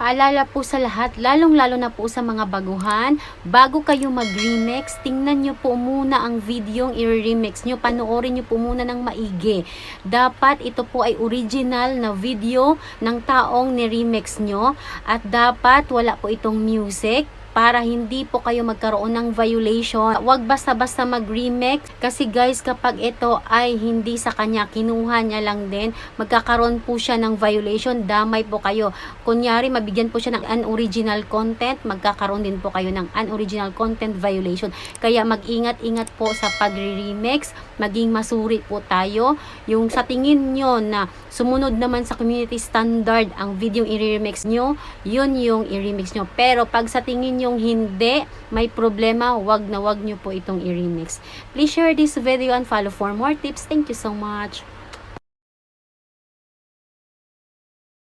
Paalala po sa lahat, lalong-lalo na po sa mga baguhan, bago kayo mag-remix, tingnan nyo po muna ang video yung i-remix nyo. Panoorin nyo po muna ng maigi. Dapat ito po ay original na video ng taong ni-remix nyo at dapat wala po itong music para hindi po kayo magkaroon ng violation. Huwag basta-basta mag-remix kasi guys kapag ito ay hindi sa kanya, kinuha niya lang din, magkakaroon po siya ng violation, damay po kayo. Kunyari, mabigyan po siya ng unoriginal content, magkakaroon din po kayo ng unoriginal content violation. Kaya mag-ingat-ingat po sa pagre-remix, maging masuri po tayo. Yung sa tingin nyo na sumunod naman sa community standard ang video i-remix nyo, yun yung i-remix nyo. Pero pag sa tingin yung hindi, may problema, wag na wag nyo po itong i-remix. Please share this video and follow for more tips. Thank you so much.